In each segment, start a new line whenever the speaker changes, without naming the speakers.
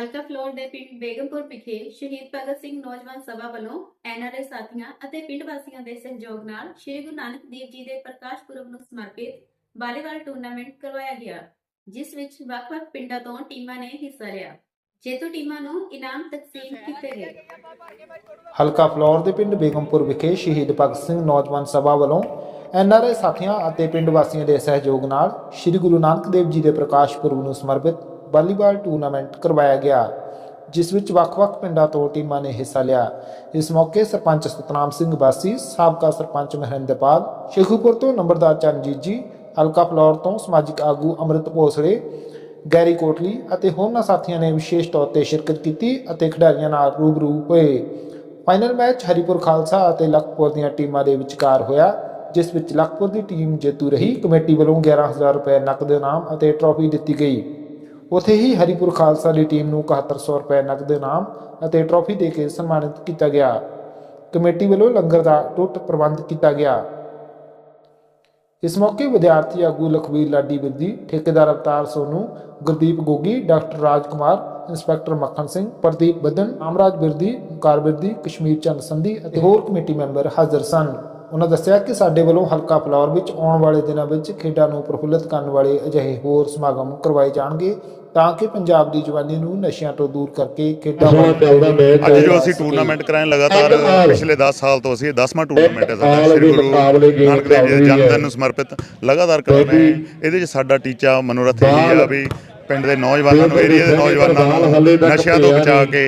ਹਲਕਾ ਫਲੋਰ ਦੇ ਪਿੰਡ ਬੇਗਮਪੁਰ ਵਿਖੇ ਸ਼ਹੀਦ ਭਗਤ ਸਿੰਘ ਨੌਜਵਾਨ ਸਭਾ ਵੱਲੋਂ ਐਨਆਰਆਈ ਸਾਥੀਆਂ ਅਤੇ ਪਿੰਡ ਵਾਸੀਆਂ ਦੇ ਸਹਿਯੋਗ ਨਾਲ ਸ੍ਰੀ ਗੁਰੂ ਨਾਨਕ ਦੇਵ ਜੀ ਦੇ ਪ੍ਰਕਾਸ਼ ਪੁਰਬ ਨੂੰ ਸਮਰਪਿਤ ਵਾਲੀਬਾਲ ਟੂਰਨਾਮੈਂਟ ਕਰਵਾਇਆ ਗਿਆ, ਜਿਸ ਵਿੱਚ ਵੱਖ-ਵੱਖ ਪਿੰਡਾਂ ਤੋਂ ਟੀਮਾਂ ਨੇ ਹਿੱਸਾ ਲਿਆ। ਜੇਤੂ ਟੀਮਾਂ ਨੂੰ ਇਨਾਮ ਤਕਸੀਮ ਕੀਤੇ ਗਏ।
ਹਲਕਾ ਫਲੌਰ ਦੇ ਪਿੰਡ ਬੇਗਮਪੁਰ ਵਿਖੇ ਸ਼ਹੀਦ ਭਗਤ ਸਿੰਘ ਨੌਜਵਾਨ ਸਭਾ ਵੱਲੋਂ ਐਨਆਰਆਈ ਸਾਥੀਆਂ ਅਤੇ ਪਿੰਡ ਵਾਸੀਆਂ ਦੇ ਸਹਿਯੋਗ ਨਾਲ ਸ੍ਰੀ ਗੁਰੂ ਨਾਨਕ ਦੇਵ ਜੀ ਦੇ ਪ੍ਰਕਾਸ਼ ਪੁਰਬ ਨੂੰ ਸਮਰਪਿਤ ਵਾਲੀਬਾਲ ਟੂਰਨਾਮੈਂਟ ਕਰਵਾਇਆ ਗਿਆ, ਜਿਸ ਵਿੱਚ ਵੱਖ-ਵੱਖ ਪਿੰਡਾਂ ਤੋਂ ਟੀਮਾਂ ਨੇ ਹਿੱਸਾ ਲਿਆ। ਇਸ ਮੌਕੇ ਸਰਪੰਚ ਸਤਨਾਮ ਸਿੰਘ ਬਾਸੀ, ਸਾਬਕਾ ਸਰਪੰਚ ਮਹਿੰਦਰਪਾਲ ਸ਼ੇਖੂਪੁਰ ਤੋਂ ਨੰਬਰਦਾਰ ਚਰਨਜੀਤ ਜੀ, ਹਲਕਾ ਫਲੌਰ ਤੋਂ ਸਮਾਜਿਕ ਆਗੂ ਅੰਮ੍ਰਿਤ ਭੋਸਲੇ, ਗੈਰੀ ਕੋਟਲੀ ਅਤੇ ਹੋਰਨਾਂ ਸਾਥੀਆਂ ਨੇ ਵਿਸ਼ੇਸ਼ ਤੌਰ ਤੇ ਸ਼ਿਰਕਤ ਕੀਤੀ ਅਤੇ ਖਿਡਾਰੀਆਂ ਨਾਲ ਰੂਬਰੂ ਹੋਏ। ਫਾਈਨਲ ਮੈਚ ਹਰੀਪੁਰ ਖਾਲਸਾ ਅਤੇ ਲਖਪੁਰ ਦੀਆਂ ਟੀਮਾਂ ਦੇ ਵਿਚਕਾਰ ਹੋਇਆ, ਜਿਸ ਵਿੱਚ ਲਖਪੁਰ ਦੀ ਟੀਮ ਜੇਤੂ ਰਹੀ। ਕਮੇਟੀ ਵੱਲੋਂ 11000 ਰੁਪਏ ਨਕਦ ਇਨਾਮ ਅਤੇ ਟਰਾਫੀ ਦਿੱਤੀ ਗਈ। ਉਥੇ ਹੀ ਹਰੀਪੁਰ ਖਾਲਸਾ ਦੀ ਟੀਮ ਨੂੰ 7100 ਰੁਪਏ ਨਕਦ ਇਨਾਮ ਅਤੇ ਟਰਾਫੀ ਦੇ ਕੇ ਸਨਮਾਨਿਤ ਕੀਤਾ ਗਿਆ। ਕਮੇਟੀ ਵੱਲੋਂ ਲੰਗਰ ਦਾ ਟੁੱਟ ਪ੍ਰਬੰਧ ਕੀਤਾ ਗਿਆ। ਇਸ ਮੌਕੇ ਵਿਦਿਆਰਥੀ ਆਗੂ ਲਖਵੀਰ ਲਾਡੀ ਬਿਰਦੀ ਠੇਕੇਦਾਰ ਅਵਤਾਰ ਸੋਨੂ ਗੁਰਦੀਪ ਗੋਗੀ, ਡਾਕਟਰ ਰਾਜ ਕੁਮਾਰ ਇੰਸਪੈਕਟਰ ਮੱਖਣ ਸਿੰਘ, ਪ੍ਰਦੀਪ ਬੱਦਨ ਆਮਰਾਜ ਬਿਰਦੀ ਓਮਕਾਰ ਬਿਰਦੀ ਕਸ਼ਮੀਰ ਚੰਦ ਸੰਧੀ ਅਤੇ ਹੋਰ ਕਮੇਟੀ ਮੈਂਬਰ ਹਾਜ਼ਰ ਸਨ। ਉਹਨਾਂ ਦੱਸਿਆ ਕਿ ਸਾਡੇ ਵੱਲੋਂ ਹਲਕਾ ਫਲੌਰ ਵਿੱਚ ਆਉਣ ਵਾਲੇ ਦਿਨਾਂ ਵਿੱਚ ਖੇਡਾਂ ਨੂੰ ਪ੍ਰਫੁੱਲਤ ਕਰਨ ਵਾਲੇ ਅਜਿਹੇ ਹੋਰ ਸਮਾਗਮ ਕਰਵਾਏ ਜਾਣਗੇ ਤਾਂ ਕਿ ਪੰਜਾਬ ਦੀ ਜਵਾਨੀ ਨੂੰ ਨਸ਼ਿਆਂ ਤੋਂ ਦੂਰ ਕਰਕੇ ਖੇਡਾਂ
ਅੱਜ ਜੋ ਅਸੀਂ ਟੂਰਨਾਮੈਂਟ ਕਰਾਏ ਲਗਾਤਾਰ ਪਿਛਲੇ 10 ਸਾਲ ਤੋਂ ਅਸੀਂ ਇਹ 10ਵਾਂ ਟੂਰਨਾਮੈਂਟ ਹੈ ਸਾਡਾ ਸ੍ਰੀ ਗੁਰੂ ਨਾਨਕ ਦੇਵ ਜੀ ਦੇ
ਚੱਲ ਰਹੀ ਹੈ।
ਜਨਮ ਦਿਨ ਨੂੰ ਸਮਰਪਿਤ ਲਗਾਤਾਰ ਕਰ ਰਹੇ ਹਾਂ। ਇਹਦੇ 'ਚ ਸਾਡਾ ਟੀਚਾ ਮਨੋਰਥ ਇਹ ਹੈ ਵੀ ਪਿੰਡ ਦੇ ਨੌਜਵਾਨਾਂ ਨੂੰ ਏਰੀਆ ਦੇ ਨੌਜਵਾਨਾਂ ਨੂੰ ਨਸ਼ਿਆਂ ਤੋਂ ਬਚਾ ਕੇ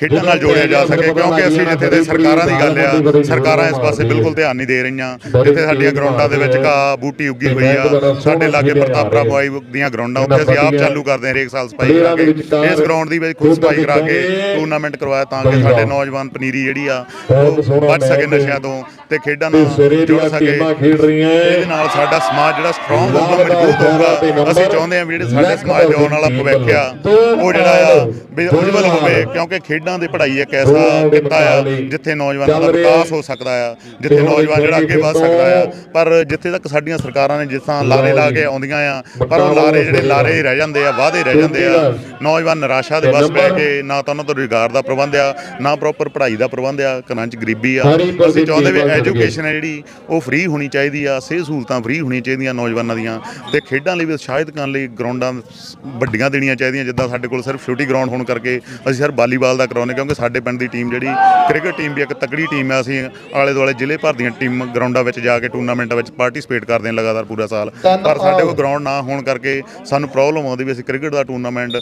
ਖੇਡਾਂ ਨਾਲ ਜੋੜਿਆ ਜਾ ਸਕੇ ਕਿਉਂਕਿ ਅਸੀਂ ਜਿੱਥੇ ਦੇ ਸਰਕਾਰਾਂ ਦੀ ਗੱਲ ਆ ਸਰਕਾਰਾਂ ਇਸ ਪਾਸੇ ਬਿਲਕੁਲ ਧਿਆਨ ਨਹੀਂ ਦੇ ਰਹੀਆਂ ਜਿੱਥੇ ਸਾਡੀਆਂ ਗਰਾਊਂਡਾਂ ਦੇ ਵਿੱਚ ਘਾਹ ਬੂਟੀ ਉੱਗੀ ਹੋਈ ਆ ਸਾਡੇ ਲਾਗੇ ਪ੍ਰਤਾਪਰਾ ਬੁਆਈ ਦੀਆਂ ਗਰਾਊਂਡਾਂ ਉੱਤੇ ਅਸੀਂ ਆਪ ਚਾਲੂ ਕਰਦੇ ਹਾਂ ਹਰੇਕ ਸਾਲ ਸਫ਼ਾਈ ਕਰਾ ਕੇ। ਇਸ ਗਰਾਊਂਡ ਦੀ ਵਿੱਚ ਖੁਦ ਸਫ਼ਾਈ ਕਰਾ ਕੇ ਟੂਰਨਾਮੈਂਟ ਕਰਵਾਇਆ ਤਾਂ ਕਿ ਸਾਡੇ ਨੌਜਵਾਨ ਪਨੀਰੀ ਜਿਹੜੀ ਆ ਉਹ ਬਚ ਸਕੇ ਨਸ਼ਿਆਂ ਤੋਂ ਤੇ ਖੇਡਾਂ ਨਾਲ ਜੁੜ ਸਕੇ।
ਟੀਮਾਂ ਖੇਡ ਰਹੀਆਂ
ਇਹਦੇ ਨਾਲ ਸਾਡਾ ਸਮਾਜ ਜਿਹੜਾ ਸਟਰੋਂਗ ਹੋਊਗਾ ਮਜ਼ਬੂਤ ਹੋਊਗਾ। ਅਸੀਂ ਚਾਹੁੰਦੇ ਹਾਂ ਵੀ ਜਿਹੜੇ ਸਾਡੇ ਸਮਾਜ ਦੇ ਆਉਣ ਵਾਲਾ ਭਵਿੱਖ ਆ ਉਹ ਜਿਹੜਾ ਆ ਵੀ ਉਜਵਲ ਹੋਵੇ ਕਿਉਂਕਿ ਖੇਡਾਂ ਦੀ ਪੜ੍ਹਾਈ ਇੱਕ ਐਸਾ ਕਿੱਤਾ ਆ ਜਿੱਥੇ ਨੌਜਵਾਨਾਂ ਦਾ ਵਿਕਾਸ ਹੋ ਸਕਦਾ ਆ ਜਿੱਥੇ ਨੌਜਵਾਨ ਜਿਹੜਾ ਅੱਗੇ ਵਧ ਸਕਦਾ ਆ। ਪਰ ਜਿੱਥੇ ਤੱਕ ਸਾਡੀਆਂ ਸਰਕਾਰਾਂ ਨੇ ਜਿਸ ਲਾਰੇ ਲਾ ਕੇ ਆਉਂਦੀਆਂ ਆ ਪਰ ਉਹ ਲਾਰੇ ਜਿਹੜੇ ਲਾਰੇ ਹੀ ਰਹਿ ਜਾਂਦੇ ਆ ਵਾਅਦੇ ਰਹਿ ਜਾਂਦੇ ਆ। ਨੌਜਵਾਨ ਨਿਰਾਸ਼ਾ ਦੇ ਬਸ ਪੈ ਕੇ ਨਾ ਤਾਂ ਉਹਨਾਂ ਤੋਂ ਰੁਜ਼ਗਾਰ ਦਾ ਪ੍ਰਬੰਧ ਆ ਨਾ ਪ੍ਰੋਪਰ ਪੜ੍ਹਾਈ ਦਾ ਪ੍ਰਬੰਧ ਆ ਘਰਾਂ 'ਚ ਗਰੀਬੀ ਆ। ਅਸੀਂ ਚਾਹੁੰਦੇ ਵੀ ਐਜੂਕੇਸ਼ਨ ਹੈ ਜਿਹੜੀ ਉਹ ਫ੍ਰੀ ਹੋਣੀ ਚਾਹੀਦੀ ਆ ਸਿਹਤ ਸਹੂਲਤਾਂ ਫ੍ਰੀ ਹੋਣੀਆਂ ਚਾਹੀਦੀਆਂ ਨੌਜਵਾਨਾਂ ਦੀਆਂ। ਤੇ ਖੇਡਾਂ ਲਈ ਵੀ ਉਤਸ਼ਾਹਿਤ ਕਰਨ ਲਈ ਗਰਾਊਂਡਾਂ ਵੱਡੀਆਂ ਦੇਣੀਆਂ ਚਾਹੀਦੀਆਂ ਜਿੱਦਾਂ ਸਾਡੇ ਕੋਲ ਸਿਰਫ ਛੋਟੀ ਗਰਾਊਂਡ ਹੋਣ ਕਰਕੇ ਅਸੀਂ ਸਿਰਫ ਵਾਲੀਬਾਲ ਦਾ ਕਰਾਉਂਦੇ ਕਿਉਂਕਿ ਸਾਡੇ ਪਿੰਡ ਦੀ ਟੀਮ ਜਿਹੜੀ ਕ੍ਰਿਕਟ ਟੀਮ ਵੀ ਇੱਕ ਤਕੜੀ ਟੀਮ ਆ ਅਸੀਂ ਆਲੇ ਦੁਆਲੇ ਜ਼ਿਲ੍ਹੇ ਭਰ ਦੀਆਂ ਟੀਮ ਗਰਾਊਂਡਾਂ ਵਿੱਚ ਜਾ ਕੇ ਟੂਰਨਾਮੈਂਟਾਂ ਵਿੱਚ ਪਾਰਟਿਸਿਪੇਟ ਕਰਦੇ ਹਾਂ ਲਗਾਤਾਰ ਪੂਰਾ ਸਾਲ। ਪਰ ਸਾਡੇ ਕੋਲ ਗਰਾਊਂਡ ਨਾ ਹੋਣ ਕਰਕੇ ਸਾਨੂੰ ਪ੍ਰੋਬਲਮ ਆਉਂਦੀ ਵੀ ਅਸੀਂ ਕ੍ਰਿਕਟ ਦਾ ਟੂਰਨਾਮੈਂਟ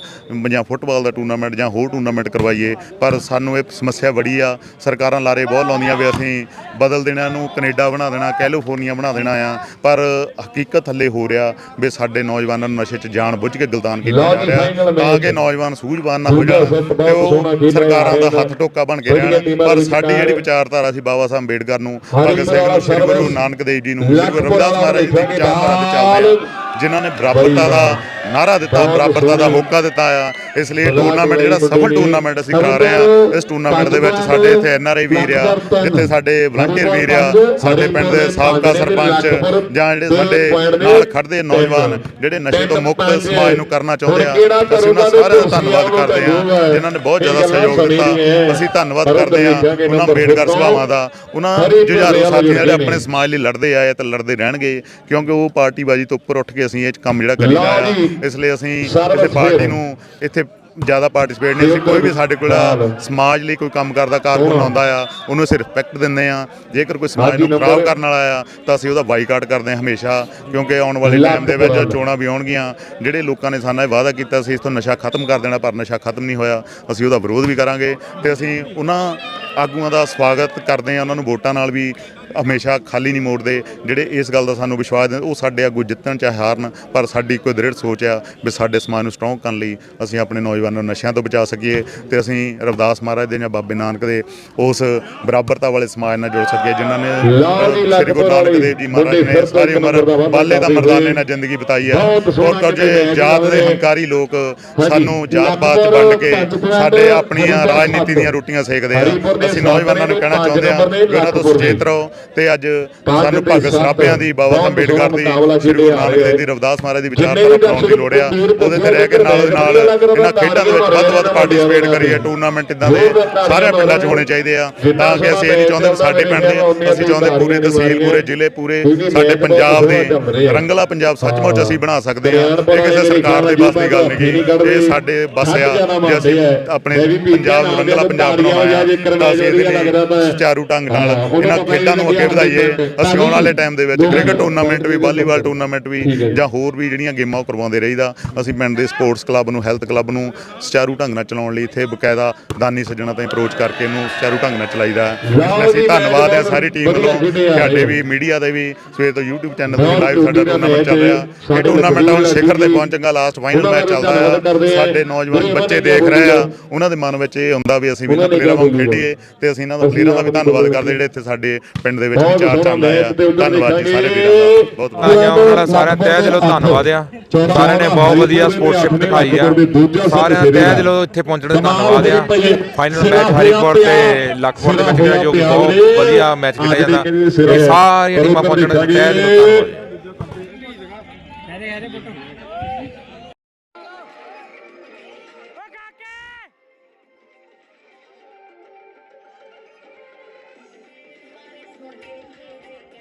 ਜਾਂ ਫੁੱਟਬਾਲ ਦਾ ਟੂਰਨਾਮੈਂਟ ਜਾਂ ਹੋਰ ਟੂਰਨਾਮੈਂਟ ਕਰਵਾਈਏ ਪਰ ਸਾਨੂੰ ਇਹ ਸਮੱਸਿਆ ਬੜੀ ਆ। ਸਰਕਾਰਾਂ ਲਾਰੇ ਬਹੁਤ ਲਾਉਂਦੀਆਂ ਵੀ ਅਸੀਂ ਬਦਲ ਦੇਣਾ ਨੂੰ ਕੈਨੇਡਾ ਬਣਾ ਦੇਣਾ ਕੈਲੀਫੋਰਨੀਆ ਬਣਾ ਦੇਣਾ ਆ ਪਰ ਹਕੀਕਤ ਥੱਲੇ ਹੋ ਰਿਹਾ ਵੀ ਸਾਡੇ ਨੌਜਵਾਨਾਂ ਨੂੰ ਨਸ਼ੇ 'ਚ ਜਾਣ ਬੁੱਝ ਕੇ ਗਲਤਾਨ ਕੀਤਾ ਜਾ ਰਿਹਾ। ਤਾਂ। ਕਿ ਨੌਜਵਾਨ ਸੂਝਵਾਨ ਨਾ ਹੋ ਜਾਣ ਤੇ ਉਹ ਸਰਕਾਰਾਂ ਦਾ ਹੱਥ ਟੋਕਾ ਬਣ ਕੇ ਰਹਿਣ। ਪਰ ਸਾਡੀ ਜਿਹੜੀ ਵਿਚਾਰਧਾਰਾ ਸੀ ਬਾਬਾ ਸਾਹਿਬ ਅੰਬੇਡਕਰ ਨੂੰ ਭਗਤ ਸਿੰਘ ਨੂੰ ਸ੍ਰੀ ਗੁਰੂ ਨਾਨਕ ਦੇਵ ਜੀ ਨੂੰ ਸ੍ਰੀ ਗੁਰੂ ਰਵਿਦਾਸ ਮਹਾਰਾਜ ਜੀ ਦੀ ਵਿਚਾਰਧਾਰਾ ਤੇ ਚੱਲਦੇ ਆ ਜਿਨ੍ਹਾਂ ਨੇ ਬਰਾਬਰਤਾ ਦਾ ਨਾਰਾ ਦਿੱਤਾ ਬਰਾਬਰਤਾ ਦਾ ਮੌਕਾ ਦਿੱਤਾ ਆ। ਇਸ ਲਈ ਟੂਰਨਾਮੈਂਟ ਜਿਹੜਾ ਸਫਲ ਟੂਰਨਾਮੈਂਟ ਅਸੀਂ ਕਰਾ ਰਹੇ ਆ ਇਸ ਟੂਰਨਾਮੈਂਟ ਦੇ ਵਿੱਚ ਸਾਡੇ ਇੱਥੇ ਐਨ ਆਰ ਆਈ ਵੀਰ ਆ ਜਿੱਥੇ ਸਾਡੇ ਵਲੰਟੀਅਰ ਵੀਰ ਆ ਸਾਡੇ ਪਿੰਡ ਦੇ ਸਾਬਕਾ ਸਰਪੰਚ ਜਾਂ ਜਿਹੜੇ ਸਾਡੇ ਨਾਲ ਖੜਦੇ ਨੌਜਵਾਨ ਜਿਹੜੇ ਨਸ਼ੇ ਤੋਂ ਮੁਕਤ ਸਮਾਜ ਨੂੰ ਕਰਨਾ ਚਾਹੁੰਦੇ ਆ ਅਸੀਂ ਉਹਨਾਂ ਸਾਰਿਆਂ ਦਾ ਧੰਨਵਾਦ ਕਰਦੇ ਆ ਜਿਨ੍ਹਾਂ ਨੇ ਬਹੁਤ ਜ਼ਿਆਦਾ ਸਹਿਯੋਗ ਦਿੱਤਾ ਅਸੀਂ ਧੰਨਵਾਦ ਕਰਦੇ ਆ ਉਹਨਾਂ ਅੰਬੇਡਕਰ ਸਭਾਵਾਂ ਦਾ ਉਹਨਾਂ ਜੁਝਾਰੂ ਸਾਥੀ ਜਿਹੜੇ ਆਪਣੇ ਸਮਾਜ ਲਈ ਲੜਦੇ ਆਏ ਤੇ ਲੜਦੇ ਰਹਿਣਗੇ ਕਿਉਂਕਿ ਉਹ ਪਾਰਟੀਬਾਜ਼ੀ ਤੋਂ ਉੱਪਰ ਉੱਠ ਕੇ ਅਸੀਂ ਇਹ ਕੰਮ ਜਿਹੜਾ ਕਰੀਦਾ ਆ ਇਸ ਲਈ ਅਸੀਂ ਕਿਸੇ ਪਾਰਟੀ ਨੂੰ ਇੱਥੇ ਜ਼ਿਆਦਾ ਪਾਰਟਿਸਿਪੇਟ ਨਹੀਂ। ਅਸੀਂ ਕੋਈ ਵੀ ਸਾਡੇ ਕੋਲ ਸਮਾਜ ਲਈ ਕੋਈ ਕੰਮ ਕਰਦਾ ਕਾਰਕੁਨ ਆਉਂਦਾ ਆ ਉਹਨੂੰ ਅਸੀਂ ਰਿਸਪੈਕਟ ਦਿੰਦੇ ਆ। ਜੇਕਰ ਕੋਈ ਸਮਾਜ ਨੂੰ ਖਰਾਬ ਕਰਨ ਵਾਲਾ ਆ ਤਾਂ ਅਸੀਂ ਉਹਦਾ ਬਾਈਕਾਟ ਕਰਦੇ ਹਾਂ ਹਮੇਸ਼ਾ ਕਿਉਂਕਿ ਆਉਣ ਵਾਲੇ ਟਾਈਮ ਦੇ ਵਿੱਚ ਚੋਣਾਂ ਵੀ ਆਉਣਗੀਆਂ ਜਿਹੜੇ ਲੋਕਾਂ ਨੇ ਸਾਨੂੰ ਇਹ ਵਾਅਦਾ ਕੀਤਾ ਸੀ ਇਸ ਤੋਂ ਨਸ਼ਾ ਖਤਮ ਕਰ ਦੇਣਾ ਪਰ ਨਸ਼ਾ ਖਤਮ ਨਹੀਂ ਹੋਇਆ। ਅਸੀਂ ਉਹਦਾ ਵਿਰੋਧ ਵੀ ਕਰਾਂਗੇ ਤੇ ਅਸੀਂ ਉਹਨਾਂ ਆਗੂਆਂ ਦਾ ਸਵਾਗਤ ਕਰਦੇ ਆ ਉਹਨਾਂ ਨੂੰ ਵੋਟਾਂ ਨਾਲ ਵੀ ਹਮੇਸ਼ਾ ਖਾਲੀ ਨਹੀਂ ਮੋੜਦੇ। ਜਿਹੜੇ ਇਸ ਗੱਲ ਦਾ ਸਾਨੂੰ ਵਿਸ਼ਵਾਸ ਦਿੰਦੇ ਉਹ ਸਾਡੇ ਆਗੂ ਜਿੱਤਣ ਚਾਹੇ ਹਾਰਨ ਪਰ ਸਾਡੀ ਕੋਈ ਦ੍ਰਿੜ ਸੋਚ ਆ ਵੀ ਸਾਡੇ ਸਮਾਜ ਨੂੰ ਸਟਰੋਂਗ ਕਰਨ ਲਈ ਅਸੀਂ ਆਪਣੇ ਨੌਜਵਾਨਾਂ ਨੂੰ ਨਸ਼ਿਆਂ ਤੋਂ ਬਚਾ ਸਕੀਏ ਤੇ ਅਸੀਂ ਰਵਿਦਾਸ ਮਹਾਰਾਜ ਦੇ ਜਾਂ ਬਾਬੇ ਨਾਨਕ ਦੇ ਉਸ ਬਰਾਬਰਤਾ ਵਾਲੇ ਸਮਾਜ ਨਾਲ ਜੁੜ ਸਕੀਏ ਜਿਨ੍ਹਾਂ ਨੇ ਸ੍ਰੀ ਗੁਰੂ ਨਾਨਕ ਦੇਵ ਜੀ ਮਹਾਰਾਜ ਨੇ ਸਾਰੀ ਉਮਰ ਬਾਲੇ ਦਾ ਮਰਦਾਨੇ ਨਾਲ ਜ਼ਿੰਦਗੀ ਬਿਤਾਈ ਹੈ ਔਰ ਕੁਝ ਜਾਤ ਦੇ ਹੰਕਾਰੀ ਲੋਕ ਸਾਨੂੰ ਜਾਤ ਪਾਤ 'ਚ ਵੰਡ ਕੇ ਸਾਡੇ ਆਪਣੀਆਂ ਰਾਜਨੀਤੀ ਦੀਆਂ ਰੋਟੀਆਂ ਸੇਕਦੇ ਆ। ਅਸੀਂ ਨੌਜਵਾਨਾਂ ਨੂੰ ਕਹਿਣਾ ਚਾਹੁੰਦੇ ਆ ਕਿ ਉਹਨਾਂ ਤੋਂ ਸੁਚੇਤ ਰਹੋ। ਤੇ ਅੱਜ ਸਾਨੂੰ ਭਗਤ ਸਰਾਭਿਆਂ ਦੀ ਬਾਬਾ ਅੰਬੇਡਕਰ ਦੀ ਸ੍ਰੀ ਗੁਰੂ ਨਾਨਕ ਦੇਵ ਦੀ ਰਵਿਦਾਸ ਮਹਾਰਾਜ ਦੀ ਵਿਚਾਰਧਾਰਾ ਅਪਣਾਉਣ ਦੀ ਲੋੜ ਆ ਉਹਦੇ ਤੇ ਰਹਿ ਕੇ ਨਾਲ ਦੇ ਨਾਲ ਇਹਨਾਂ ਖੇਡਾਂ ਦੇ ਵਿੱਚ ਵੱਧ ਤੋਂ ਵੱਧ ਪਾਰਟਿਸਿਪੇਟ ਕਰੀਏ ਟੂਰਨਾਮੈਂਟ ਇਦਾਂ ਦੇ ਸਾਰੇ ਪਿੰਡਾਂ 'ਚ ਹੋਣੇ ਚਾਹੀਦੇ ਆ। ਤਾਂ ਕਿ ਅਸੀਂ ਇਹ ਨਹੀਂ ਚਾਹੁੰਦੇ ਸਾਡੇ ਪਿੰਡ ਦੇ ਅਸੀਂ ਚਾਹੁੰਦੇ ਪੂਰੇ ਤਹਿਸੀਲ ਪੂਰੇ ਜ਼ਿਲ੍ਹੇ ਪੂਰੇ ਸਾਡੇ ਪੰਜਾਬ ਦੇ ਰੰਗਲਾ ਪੰਜਾਬ ਸੱਚਮੁੱਚ ਅਸੀਂ ਬਣਾ ਸਕਦੇ ਆ ਇਹ ਕਿਸੇ ਸਰਕਾਰ ਦੇ ਬਸ ਦੀ ਗੱਲ ਨਹੀਂ ਇਹ ਸਾਡੇ ਬਸ ਆ। ਜੇ ਅਸੀਂ ਆਪਣੇ ਪੰਜਾਬ ਨੂੰ ਰੰਗਲਾ ਪੰਜਾਬ ਬਣਾਉਣਾ ਹੈ ਤਾਂ ਅਸੀਂ ਇਹਦੇ ਲਈ ਸੁਚਾਰੂ ਢੰਗ ਨਾਲ ਇਹਨਾਂ ਖੇਡਾਂ ਨੂੰ ਅੱਗੇ ਵਧਾਈਏ। ਅਸੀਂ ਆਉਣ ਵਾਲੇ ਟਾਈਮ ਦੇ ਵਿੱਚ ਕ੍ਰਿਕਟ ਟੂਰਨਾਮੈਂਟ ਵੀ ਵਾਲੀਬਾਲ ਟੂਰਨਾਮੈਂਟ ਵੀ ਜਾਂ। ਹੋਰ ਵੀ ਜਿਹੜੀਆਂ ਗੇਮਾਂ ਉਹ ਕਰਵਾਉਂਦੇ ਰਹੀਦਾ। ਅਸੀਂ ਪਿੰਡ ਦੇ ਸਪੋਰਟਸ ਕਲੱਬ ਨੂੰ ਹੈਲਥ ਕਲੱਬ ਨੂੰ ਸੁਚਾਰੂ ਢੰਗ ਨਾਲ ਚਲਾਉਣ ਲਈ ਇੱਥੇ ਬਕਾਇਦਾ ਦਾਨੀ ਸੱਜਣਾ ਤਾਂ ਅਪਰੋਚ ਕਰਕੇ ਇਹਨੂੰ ਸੁਚਾਰੂ ਢੰਗ ਨਾਲ ਚਲਾਈਦਾ। ਅਸੀਂ ਧੰਨਵਾਦ ਹੈ ਸਾਰੀ ਟੀਮ ਵੱਲੋਂ ਸਾਡੇ ਵੀ ਮੀਡੀਆ ਦੇ ਵੀ ਸਵੇਰ ਤੋਂ YouTube ਚੈਨਲ ਤੇ ਲਾਈਵ ਸਾਡਾ ਟੂਰਨਾਮੈਂਟ ਚੱਲ ਰਿਹਾ। ਇਹ ਟੂਰਨਾਮੈਂਟ ਹੁਣ ਸਿਖਰ ਤੇ ਪਹੁੰਚੇਗਾ ਲਾਸਟ ਫਾਈਨਲ ਮੈਚ ਚੱਲਦਾ ਹੈ। ਸਾਡੇ ਨੌਜਵਾਨ ਬੱਚੇ ਦੇਖ ਰਹੇ ਆ। ਉਹਨਾਂ ਦੇ ਮਨ ਵਿੱਚ ਇਹ ਹੁੰਦਾ ਵੀ ਅਸੀਂ ਵੀ ਇਹਨਾਂ ਪਲੇਅਰਾਂ ਵਾਂਗ ਖੇਡੀਏ ਤੇ ਅਸੀਂ ਇਹਨਾਂ ਦਾ ਪਲੇਅਰਾਂ ਦਾ ਵੀ ਧੰਨਵਾਦ ਕਰਦੇ ਜਿਹੜੇ ਇੱਥੇ ਸਾਡੇ ਪਿੰਡ ਦੇ ਵਿੱਚ ਵਿਚਾਰ ਰਹੇ ਆ। ਧੰਨਵਾਦ ਜੀ ਸਾਰੇ ਵੀਰਾਂ ਦਾ। ਬਹੁਤ ਬਹੁਤ।
ਆਇਆ ਉਹਨਾਂ ਸਾਰਿਆਂ ਤਹਿ ਦਿਲੋਂ ਧੰਨਵਾਦ ਆ। ਸਾਰਿਆਂ ਨੇ ਬਹੁਤ ਵਧੀਆ ਸਪੋਰਟਸ਼ਿਪ ਦਿਖਾਈ ਆ। ਸਾਰਿਆਂ ਤਹਿ ਦਿਲੋਂ ਇੱਥੇ ਪਹੁੰਚਣ ਦਾ ਧੰਨਵਾਦ ਆ। ਫਾਈਨਲ ਮੈਚ ਹਰੀਪੁਰ ਤੇ ਲਖਪੁਰ ਦੇ ਵਿੱਚ ਜਿਹੜਾ ਜੋ ਕਿ ਬਹੁਤ ਵਧੀਆ ਮੈਚ ਖੇਡਿਆ ਜਾਂਦਾ। ਇਹ ਸਾਰੀਆਂ ਟੀਮਾਂ ਪਹੁੰਚਣ ਦਾ ਤਹਿ ਦਿਲੋਂ ਧੰਨਵਾਦ। Thank you.